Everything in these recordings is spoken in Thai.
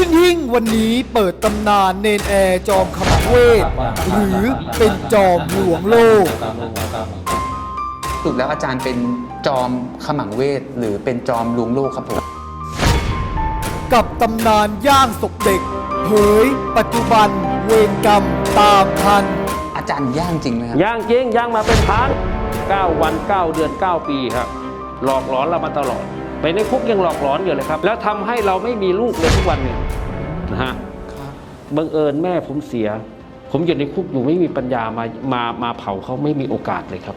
ขึ้นหิ่งวันนี้เปิดตำนานเนนแอร์จอมขมังเวท หรือเป็นจอมหลวงโลก สรุปแล้วอาจารย์เป็นจอมขมังเวท หรือเป็นจอมลวงโลกครับผม กับตำนานย่างศพเด็กเผยปัจจุบันเวรกรรมตามทัน อาจารย์ย่างจริงไหมครับย่างจริงย่างมาเป็นพัน9 วัน 9 เดือน 9 ปีครับหลอกหลอนเรามาตลอด ไปในคุกยังหลอกหลอนอยู่เลยครับ แล้วทำให้เราไม่มีลูกเลยทุกวันเนี่ย นะฮะบังเอิญแม่ผมเสีย ผมอยู่ในคุกอยู่ไม่มีปัญญามามามาเผาเขาไม่มีโอกาสเลยครับ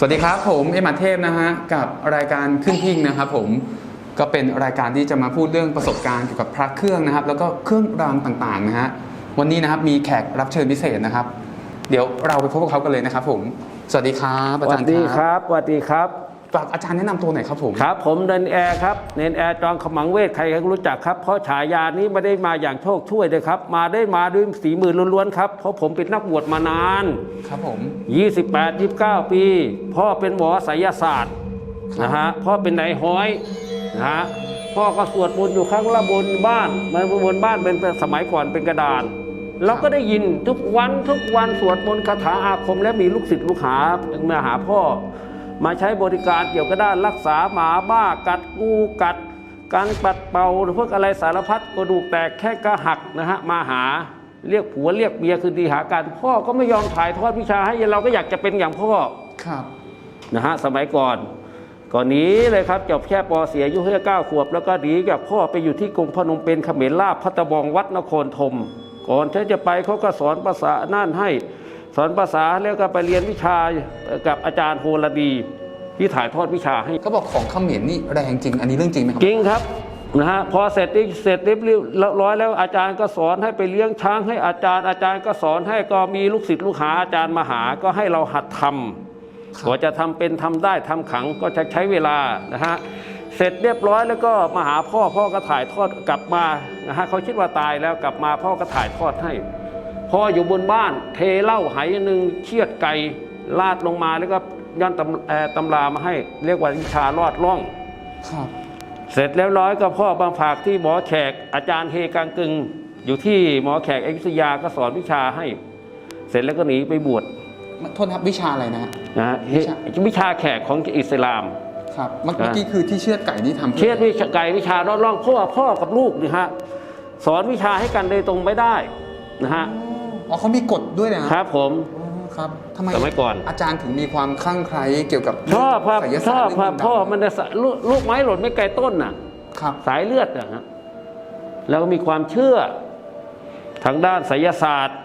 สวัสดีครับผมเอ็มอาเทพนะฮะกับรายการขึ้นพิงนะครับผมก็เป็นรายการที่จะมาพูดเรื่องประสบการณ์เกี่ยวกับพระเครื่องนะครับ แล้วก็เครื่องรางต่างๆนะฮะวันนี้นะครับมีแขกรับเชิญพิเศษนะครับ เดี๋ยวเราไปพบกับเขากันเลยนะครับผม สวัสดีครับสอาวัจารสย์ดีครับสวัสดีครับ ฝากอาจารย์แนะนำตัวหน่อยครับผม ครับผมเนนแอร์ครับเนนแอร์จองขมังเวทใครก็รู้จักครับ เพราะฉายานี้ไม่ได้มาอย่างโชคช่วยเลยครับ มาได้มาด้วยสีมือล้วนๆครับเพราะผมเป็นนักบวชมานาน ครับผม 28 29 ปี พ่อเป็นหมอไสยศาสตร์นะฮะพ่อเป็นนายห้อยนะฮะพ่อก็สวดมนต์อยู่ข้างละบนบ้านมันบนบ้านเป็นสมัยก่อนเป็นกระดาน เราก็ได้ยินทุกวันทุกวันสวดมนต์คาถาอาคมและมีลูกศิษย์ลูกหามาหาพ่อ มาใช้บริการเกี่ยวกับด้านรักษาหมาบ้ากัดงูกัด การปัดเป่าหรือพวกอะไรสารพัดกระดูกแตกแค่กระหักนะฮะมาหาเรียกผัวเรียกเมียคือดีหากันพ่อก็ไม่ยอมถ่ายทอดวิชาให้เราก็อยากจะเป็นอย่างพ่อครับนะฮะสมัยก่อนก่อนหนี้เลยครับจบแค่ปเสียอายุแค่เก้าขวบ แล้วก็หนีกับพ่อไปอยู่ที่กรุงพนมเปญเขมรลาบพัตตะบองวัดนครธม ก่อนที่จะไปเขาก็สอนภาษาน่านให้ สอนภาษาแล้วก็ไปเรียนวิชากับอาจารย์โฮลดี ที่ถ่ายทอดวิชาให้ก็บอกของเขมรนี่แรงจริง อันนี้เรื่องจริงไหมครับจริงครับนะฮะพอเสร็จนี่เสร็จเรียบร้อยแล้วอาจารย์ก็สอนให้ไปเลี้ยงช้างให้อาจารย์อาจารย์ก็สอนให้ก็มีลูกศิษย์ลูกหาอาจารย์มาหาก็ให้เราหัดทำครับกว่าจะทำเป็นทำได้ทำขังก็จะใช้เวลานะฮะ เสร็จเรียบร้อยแล้วก็มาหาพ่อพ่อก็ถ่ายทอดกลับมานะฮะเขาคิดว่าตายแล้วกลับมาพ่อก็ถ่ายทอดให้พ่ออยู่บนบ้านเทเหล้าไหหนึ่งเชือดไก่ลาดลงมาแล้วก็ย้อนตำเอ่อตำรามาให้ เรียกว่าวิชารอดล่องครับเสร็จแล้วร้อยก็พ่อบางฝากที่หมอแขกอาจารย์เฮกังกึง อยู่ที่หมอแขกเอกซยาก็สอนวิชาให้ เสร็จแล้วก็หนีไปบวชโทษนะครับวิชาอะไรนะฮะนะฮะวิชาวิชาแขกของอิสลาม ครับเมื่อเมื่อกี้คือที่เชือดไก่นี่ทำพื่อเชียดวิชาไก่วิชารอดล่องเพราะว่าพ่อกับลูกนี่ฮะสอนวิชาให้กันโดยตรงไม่ได้นะฮะอ๋อเขามีกฎด้วยนะฮะครับผม อ๋อครับทำไมสมัยก่อน อาจารย์ถึงมีความคลั่งไคล้เกี่ยวกับชอบครับไสยชศาสอตบร์ครับเงพ่อดำมันจะสะลูกลูกไม้หล่นไม่ไกลต้นน่ะ ครับ สายเลือดอะฮะแล้วก็มีความเชื่อทางด้านไสยศาสตร์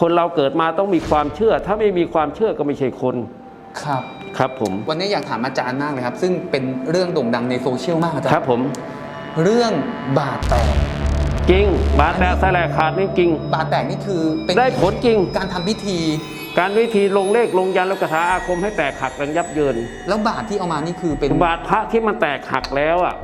คนเราเกิดมาต้องมีความเชื่อ ถ้าไม่มีความเชื่อก็ไม่ใช่คน ครับ ครับผมวันนี้อยากถามอาจารย์มากเลยครับ ซึ่งเป็นเรื่องโด่งดังในโซเชียลมากอาจารครับย์ผม เรื่องบาดแตกจริง บาดแตกสลายขาดนี่จริง บาดแตกนี่คือเป็นได้ผลจริง การทำพิธี การวิธีลงเลขลงยันแล้วกระถาอาคมให้แตกหักกันยับเยิน แล้วบาดที่เอามานี่คือเป็นบาดพระที่มันแตกหักแล้วอะ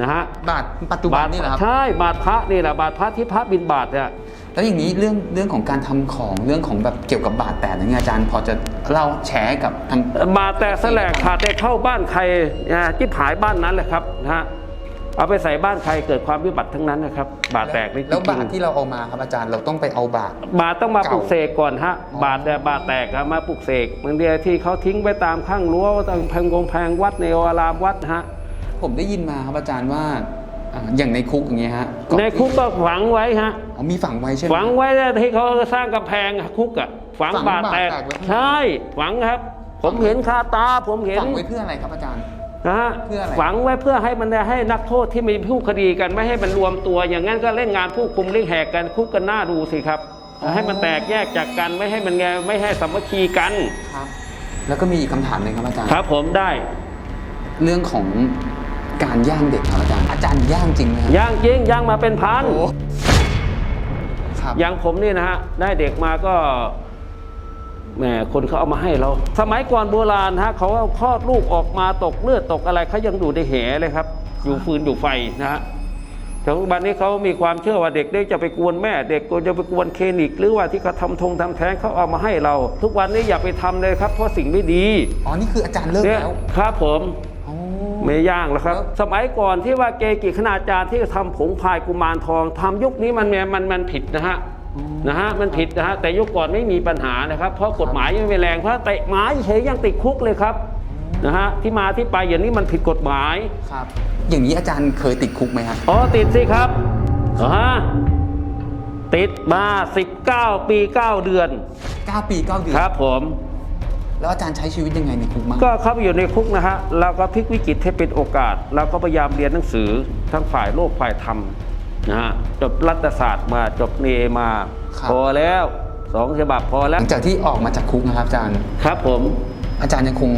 นะฮะบาดปัจจุบันนี่แหละครับ ใช่บาดพระนี่แหละบาดพระที่พระบินบาทเนี่ยแล้วอย่างนี้เรื่องเรื่องของการทำของเรื่องของแบบเกี่ยวกับบาดแตกอย่างเงี้ยอาจารย์พอจะเล่าแชร์ให้กับทางบาดแตกสลายขาดได้เข้าบ้านใครนะที่ผายบ้านนั้นแหละครับนะฮะเอาไปใส่บ้านใครเกิดความวิบัติทั้งนั้นนะครับ บาดแตกนี่แล้วบาดจริงๆที่เราเอามาครับอาจารย์เราต้องไปเอาบาดบาดต้องมาเก่าปลุกเสกก่อนฮะอ๋อบาดแต่ยบาดแตกครับมาปลุกเสกบางทีที่เขาทิ้งไว้ตามข้างรั้วตามแพงกงแพงวัดในอารามวัดนะฮะ ผมได้ยินมาครับอาจารย์ว่าอ่าอย่างในคุกอย่างเงี้ยฮะก่อในคุกก็ฝังไว้ฮะ อ๋อมีฝังไว้ใช่ไหม ฝังไว้ที่เขาสร้างกำแพงคุกอะฝังฝังบาดแตกบาดแตกไว้ข้างในใช่ฝังครับ ผมเห็นคาตาผมเห็นฝังไว้เพื่ออะไรครับอาจารย์ นะฮะเพื่ออะไร ฝังไว้เพื่อให้มันได้ให้นักโทษที่มีผู้คดีกันไม่ให้มันรวมตัว อย่างนั้นก็เล่นงานผู้คุมเล่นแหกกันคุกกันหน้าดูสิครับ ให้มันแตกแยกจากกันไม่ให้มันไงไม่ให้สามัคคีกัน ครับ แล้วก็มีอีกคำถามหนึ่งครับอาจารย์ ครับผมได้ เรื่องของ การย่างเด็กครับอาจารย์ อาจารย์ย่างจริงไหมครับ ย่างจริงย่างมาเป็นพันโอ้ครับ อย่างผมนี่นะฮะได้เด็กมาก็แหมคนเขาเอามาให้เรา สมัยก่อนโบราณฮะเขาเอาคลอดลูกออกมาตกเลือดตกอะไรเขายังดูในแหเลยครับ อยู่ฟืนอยู่ไฟนะฮะพแต่ทุกวันนี้เขามีความเชื่อว่าเด็กเด็กจะไปกวนแม่ เด็กก็จะไปกวนเคลนิก หรือว่าที่เขาทำทงทำแท้งเขาเอามาให้เรา ทุกวันนี้อย่าไปทำเลยครับเพราะสิ่งไม่ดี อ๋อ นี่คืออาจารย์เลิกเนี่ยแล้ว ครับผมอ๋อ ไม่ย่างแล้วครับ สมัยก่อนที่ว่าเกกิคณาจารย์ที่ทำผงพายกุมารทองทำยุคนี้มันมันมันผิดนะฮะนะฮะมันผิดนะฮะแต่ยุคก่อนไม่มีปัญหานะครับ เพราะกฎหมายยังไม่แรงเพราะเตะหมาเฉยยังติดคุกเลยครับนะฮะที่มาที่ไปอย่างนี้มันผิดกฎหมายครับ อย่างนี้อาจารย์เคยติดคุกไหมครับอ๋อติดสิครับอ๋อฮะติดมา 19 ปี 9 เดือน 9 ปี 9 เดือน ครับผม แล้วอาจารย์ใช้ชีวิตยังไงในคุกมั้งก็เข้าไปอยู่ในคุกนะฮะเราก็พลิกวิกฤตให้เป็นโอกาสเราก็พยายามเรียนหนังสือทั้งฝ่ายโลกฝ่ายธรรมนะฮะจบรัฐศาสตร์มาจบเนมา พอแล้วสองฉบับพอหแล้วลังจากที่ออกมาจากคุกนะครับอาจารย์ ครับผม อาจารย์ยังคง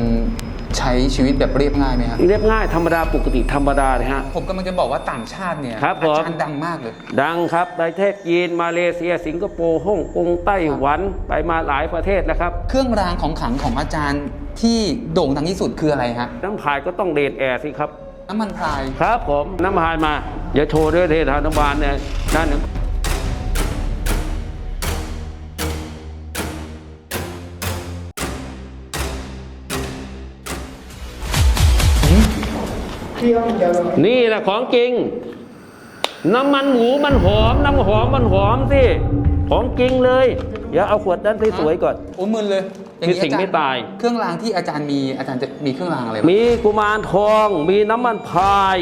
ใช้ชีวิตแบบเรียบง่ายไหมครับเรียบง่ายธรรมดาปกติธรรมดานะฮะ ผมกำลังจะบอกว่าต่างชาติเนี่ยครับอาผมจารย์ดังมากเลย ดังครับประเทศจีนมาเลเซีย สิงคโปร์ฮ่องกงไต้หวันไปมาหลายประเทศแล้วครับ เครื่องรางของขลังของอาจารย์ที่โด่งดังที่สุดคืออะไรฮะน้ำพายก็ต้องเดนแอร์สิครับ น้ำมันพราย ครับผมน้ำพายมา อย่าโชว์ด้วยเทศานุบาลเนี่ยนั่น นี่แหละของจริง น้ำมันหมูมันหอม น้ำหอมมันหอมสิ ของจริงเลยอย่าเอาขวดนั้นสวยๆก่อน โอ้มึนเลยอย่างนี้มีสิ่งอจรไม่ตาย เครื่องรางที่อาจารย์มีอาจารย์จะมีเครื่องรางอะไรบ้างมีกุมารทอง มีน้ำมันพาย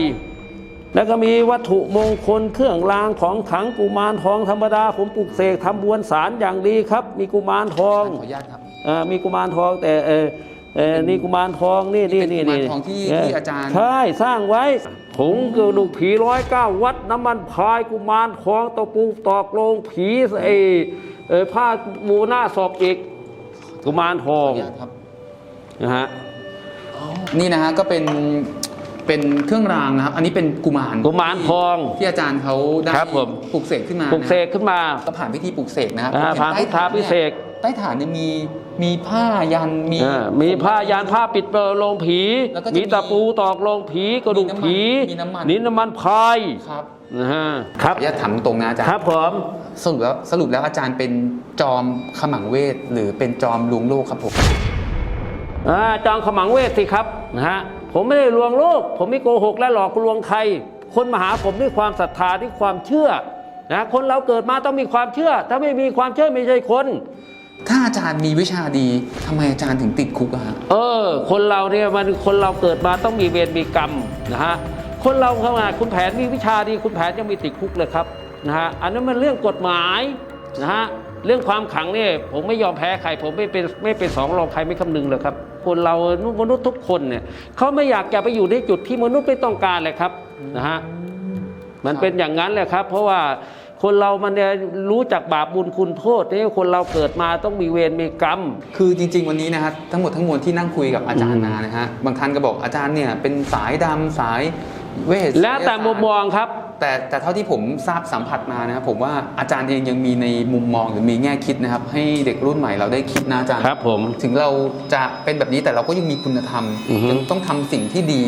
แล้วก็มีวัตถุมงคลเครื่องรางของขลังกุมารทองธรรมดาผมปลุกเสกทำบวนสารอย่างดีครับ มีกุมารทองขออนุญาตครับ เอ่อมีกุมารทองแต่เออ เออนี่กุมารทองนี่นี่เป็นนี่กุมารนี่ทองที่เที่อาจารย์ ใช่สร้างไว้ผงกระดูกผีร้อยเก้าวัดน้ำมันพายกุมารทองตะปูตอกโลงผีไอเออผ้าบูหน้าศพอีกกุมารทขอองอนุญาตครับนะฮะนี่นะฮะก็เป็นเป็นเครื่องรางนะครับ อันนี้เป็นกุมาร กุมารทอง ที่อาจารย์เขาได้ครับผมปลูกเสกขึ้นมาปลุกเสกขึ้นมา ก็ผ่านพิธีปลูกเสกนะครับอ่าผมเห็ผ่านพิธีใต้ฐพิเศษใต้ฐานเนี่ยมี มีผ้ายันมี อ่ามีผ้ายานผ้าปิดโลงผี แล้วก็จะมีมีตะปูตอกโลงผีกระดูกผีมีน้ำมันนิ้นน้ำมันพายครับ นะฮะครับ ขออนุญาตถามตรงนะอาจารย์ครับผม สรุปแล้วสรุปแล้วอาจารย์เป็นจอมขมังเวทหรือเป็นจอมลวงโลกครับผม อ่าจองขมังเวทสิครับนะฮะผมไม่ได้ลวงโลก ผมไม่โกหกและหลอกลวงใคร คนมาหาผมด้วยความศรัทธาด้วยความเชื่อนะคนเราเกิดมาต้องมีความเชื่อ ถ้าไม่มีความเชื่อไม่ใช่คน ถ้าอาจารย์มีวิชาดีทำไมอาจารย์ถึงติดคุกอะฮะ เออ คนเราเนี่ยมันคนเราเกิดมาต้องมีเวรมีกรรมนะฮะคนเราขนาดคุณแผนมีวิชาดีคุณแผนยังมีติดคุกเลยครับนะฮะอันนั้นมันเรื่องกฎหมายนะฮะเรื่องความขังเนี่ยผมไม่ยอมแพ้ใครผมไม่เป็นไม่เป็นสองรองใครไม่คำนึงเลยครับ คนเรามนุษย์ทุกคนเนี่ยเขาไม่อยากจะไปอยู่ในจุดที่มนุษย์ไม่ต้องการเลยครับนะฮะมันเป็นอย่างนั้นแหละครับ เพราะว่า คนเรามันเนี่ยรู้จักบาปบุญคุณโทษเนี่ยคนเราเกิดมาต้องมีเวรมีกรรม คือจริง ๆ วันนี้นะฮะทั้งหมดทั้งมวลที่นั่งคุยกับอาจารย์มานะฮะบางท่านก็บอกอาจารย์เนี่ยเป็นสายดำสายเวทแล้วแต่มุมมองครับ แต่แต่เท่าที่ผมทราบสัมผัสมานะครับผมว่าอาจารย์เองยังมีในมุมมองหรือมีแง่คิดนะครับ ให้เด็กรุ่นใหม่เราได้คิดนะอาจารย์ครับผม ถึงเราจะเป็นแบบนี้แต่เราก็ยังมีคุณธรรมอือฮึยังต้องทำสิ่งที่ดี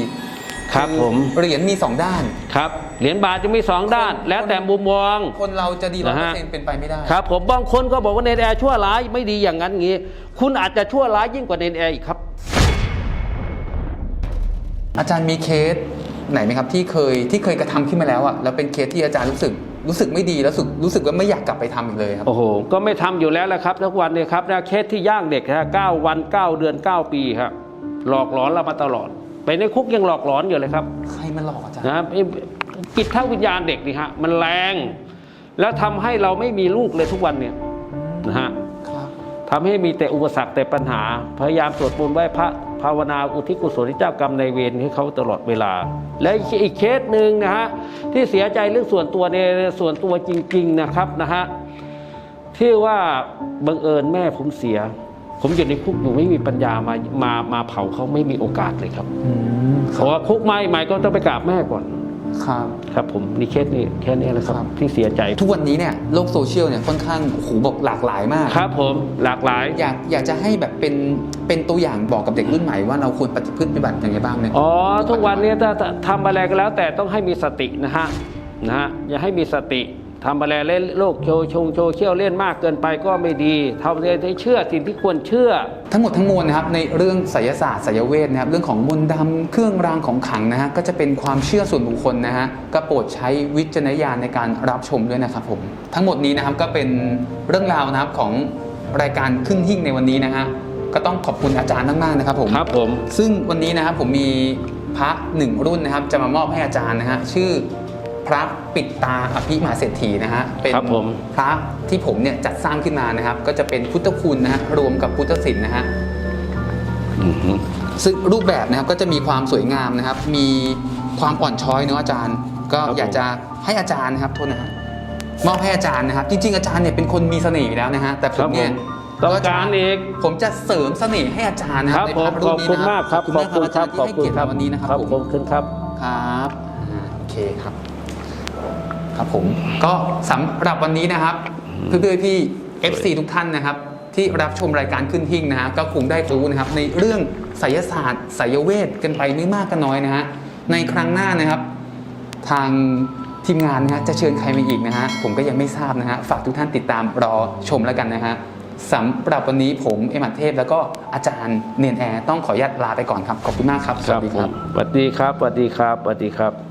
ครับผม เหรียญมีสองด้าน ครับ เหรียญบาทจะมีสองด้าน แล้วแต่มุมมอง คนเราจะดีร้อยนะเปอฮะร์เซ็นต์เป็นไปไม่ได้ครับ ผมบางคนก็บอกว่าเนนแอร์ชั่วร้ายไม่ดีอย่างนั้นงี้ คุณอาจจะชั่วร้ายยิ่งกว่าเนนแอร์อีกครับ อาจารย์มีเคสไหนไหมครับที่เคยที่เคยกระทำขึ้นมาแล้วอะแล้วเป็นเคสที่อาจารย์รู้สึกรู้สึกไม่ดีแล้วรู้สึกรู้สึกว่าไม่อยากกลับไปทำอีกเลยครับโอ้โหก็ไม่ทำอยู่แล้วแหละครับทุกวันเนี่ยครับนะเคสที่ย่างเด็กฮะเก้าวันเก้าเดือนเก้าปีครับหลอกหลอนเรามาตลอด ไปในคุกยังหลอกหลอนอยู่เลยครับ ใครมาหลอกอาจารย์นะครับไอ้ จิตทั้งวิญญาณเด็กนี่ฮะมันแรง แล้วทำให้เราไม่มีลูกเลยทุกวันเนี่ยนะฮะครับทำให้มีแต่อุปสรรคแต่ปัญหา พยายามสวดมนต์ไหว้พระภาวนาอุทิศกุศลให้เจ้ากรรมในายเวรให้เขาตลอดเวลา และอีกเคสหนึ่งนะฮะที่เสียใจเรื่องส่วนตัวในส่วนตัวจริง ๆนะครับนะฮะที่ว่าบังเอิญแม่ผมเสีย ผมอยู่ในคุกอยู่ไม่มีปัญญามามามาเผาเขาไม่มีโอกาสเลยครับอืมเพราะว่าคุกใหม่ใหม่ก็ต้องไปกราบแม่ก่อน ครับ ครับผมนี่เคสนี้แค่นี้แหละครับครับ ที่เสียใจทุกวันนี้เนี่ยโลกโซเชียลเนี่ยค่อนข้างโอ้โหบอกหลากหลายมาก ครับผมหลากหลาย อยากอยากจะให้แบบเป็นเป็นตัวอย่างบอกกับเด็กรุ่นใหม่ว่าเราควรปฏิพฤติปฏิบัติอย่างไรบ้างเนี่ย อ๋อทุกวันนี้ถ้าถ้าทำอะไรก็แล้วแต่ต้องให้มีสตินะฮะนะฮะอย่าให้มีสติ ทำอะไรเล่นโลกโชว์ชงโชว์เชี่ยวเล่นมากเกินไปก็ไม่ดีทำอะไรให้เชื่อสิ่งที่ควรเชื่อ ทั้งหมดทั้งมวลนะครับในเรื่องไสยศาสตร์ไสยเวทนะครับเรื่องของมนต์ดำเครื่องรางของขลังนะฮะก็จะเป็นความเชื่อส่วนบุคคลนะฮะก็โปรดใช้วิจารณญาณในการรับชมด้วยนะครับผมทั้งหมดนี้นะครับก็เป็นเรื่องราวนะครับของรายการครึ่งหิ่งในวันนี้นะฮะก็ต้องขอบคุณอาจารย์มากๆนะครับผมครับผมซึ่งวันนี้นะครับผมมีพระหนึ่งรุ่นนะครับจะมามอบให้อาจารย์นะฮะชื่อ พระปิดตาอภิมหาเศรษฐีนะฮะเป็นครับผม พระที่ผมเนี่ยจัดสร้างขึ้นมานะครับ ก็จะเป็นพุทธคุณนะฮะรวมกับพุทธศิลป์นะฮะ อือฮึซึ่งรูปแบบนะครับก็จะมีความสวยงามนะครับ มีความอ่อนช้อยเนอะอาจารย์ ก็อยากจะให้อาจารย์นะครับโทษนะฮะมอบให้อาจารย์นะครับ จริง ๆ อาจารย์เนี่ยเป็นคนมีเสน่ห์อยู่แล้วนะฮะแต่ผครัมบผเนี่ยมต้องการอีก ผมจะเสริมเสน่ห์ให้อาจารย์นะคครัรับบในผมพระรูขปอบนี้คุณนะมากครับขอบขอบคุคุณณมากคครัรับบอาจารย์ที่ให้เกียรติมาวันนี้นะครับครับผมขอบคุณครับ ครับ อ่าโอเคครับ ครับผมก็สำหรับวันนี้นะครับเพื่อนๆพี่ FC ทุกท่านนะครับ ที่รับชมรายการขึ้นหิ่งนะฮะก็คงได้รู้นะครับ ในเรื่องไสยศาสตร์ไสยเวทกันไปไม่มากก็น้อยนะฮะในครั้งหน้านะครับ ทางทีมงานนะฮะจะเชิญใครมาอีกนะฮะผมก็ยังไม่ทราบนะฮะฝากทุกท่านติดตามรอชมแล้วกันนะฮะสำหรับวันนี้ผมเอมัดเทพ แล้วก็อาจารย์เนียนแอร์ต้องขออนุญาตลาไปก่อนครับขอบคุณมากครับสครัวับสดีผครัมบสวัสดีครับ สวัสดีครับ สวัสดีครับ